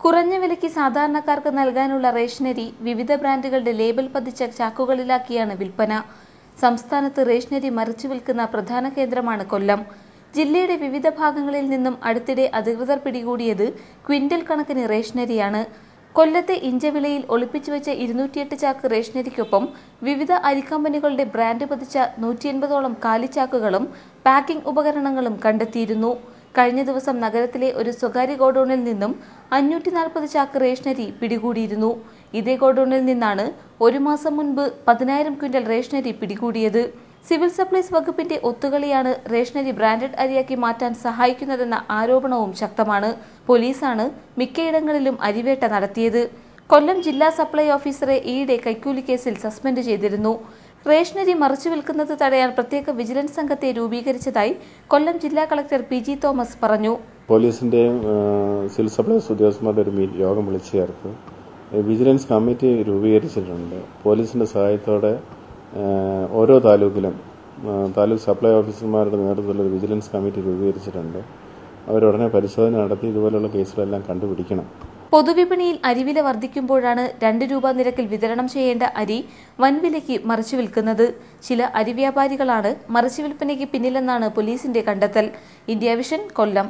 കുറഞ്ഞ വിലയ്ക്ക് സാധാരണക്കാർക്ക് നൽകാനുള്ള റേഷനരി വിവിധ ബ്രാൻഡുകളുടെ ലേബൽ പതിച്ച ചാക്കുകളിലാക്കിയാണ് വിൽപ്പന. സംസ്ഥാനത്ത് റേഷനരി മറിച്ചു വിൽക്കുന്ന പ്രധാന കേന്ദ്രമാണ് കൊല്ലം. ജില്ലയുടെ വിവിധ ഭാഗങ്ങളിൽ നിന്നും അടുത്തിടെ അധികൃതർ പിടികൂടിയത് ക്വിന്റൽ കണക്കിന് റേഷനരിയാണ് കൊല്ലത്തെ ഇഞ്ചവിളയിൽ ഒളിപ്പിച്ചു വെച്ച ഇരുന്നൂറ്റിയെട്ട് ചാക്ക് റേഷനരിക്കൊപ്പം വിവിധ അരിക്കമ്പനികളുടെ ബ്രാൻഡ് പതിച്ച നൂറ്റി എൺപതോളം കാലിച്ചാക്കുകളും പാക്കിംഗ് ഉപകരണങ്ങളും കണ്ടെത്തിയിരുന്നു. കഴിഞ്ഞ ദിവസം നഗരത്തിലെ ഒരു സ്വകാര്യ ഗോഡൌണിൽ നിന്നും അഞ്ഞൂറ്റി നാൽപ്പത് ചാക്ക് റേഷനരി പിടികൂടിയിരുന്നു. ഇതേ ഗോഡൌണിൽ നിന്നാണ് ഒരു മാസം മുൻപ് പതിനായിരം ക്വിന്റൽ റേഷനരി പിടികൂടിയത്. സിവിൽ സപ്ലൈസ് വകുപ്പിന്റെ ഒത്തുകളിയാണ് റേഷനരി ബ്രാൻഡഡ് അരിയാക്കി മാറ്റാൻ സഹായിക്കുന്നതെന്ന ആരോപണവും ശക്തമാണ്. പോലീസാണ് മിക്കയിടങ്ങളിലും അരിവേട്ട നടത്തിയത്. കൊല്ലം ജില്ലാ സപ്ലൈ ഓഫീസറെ ഈയിടെ കൈക്കൂലി കേസിൽ സസ്പെൻഡ് ചെയ്തിരുന്നു. റേഷനരി മറിച്ചു വിൽക്കുന്നത് തടയാൻ പ്രത്യേക വിജിലൻസ് സംഘത്തെ രൂപീകരിച്ചതായി കൊല്ലം ജില്ലാ കളക്ടർ പി ജി തോമസ് പറഞ്ഞു. പോലീസിന്റെയും ആ, സിവിൽ സപ്ലൈസ് ഉദ്യോഗസ്ഥന്മാരുടെ ഒരു യോഗം വിളിച്ചു ചേർത്ത് വിജിലൻസ് കമ്മിറ്റി രൂപീകരിച്ചിട്ടുണ്ട്. പോലീസിന്റെ സഹായത്തോടെ ഓരോ താലൂക്കിലും താലൂക്ക് സപ്ലൈ ഓഫീസർമാരുടെ നേതൃത്വത്തിൽ ഒരു വിജിലൻസ് കമ്മിറ്റി രൂപീകരിച്ചിട്ടുണ്ട്. അവരുടനെ പരിശോധന നടത്തി ഇതുപോലുള്ള കേസുകളെല്ലാം കണ്ടുപിടിക്കണം. പൊതുവിപണിയിൽ അരിവില വർദ്ധിക്കുമ്പോഴാണ് രണ്ട് രൂപ നിരക്കിൽ വിതരണം ചെയ്യേണ്ട അരി വൻവിലയ്ക്ക് മറിച്ചു വിൽക്കുന്നത്. ചില അരി വ്യാപാരികളാണ് മറിച്ചു വിൽപ്പനയ്ക്ക് പിന്നിലെന്നാണ് പോലീസിന്റെ കണ്ടെത്തൽ. India Vision Kollam.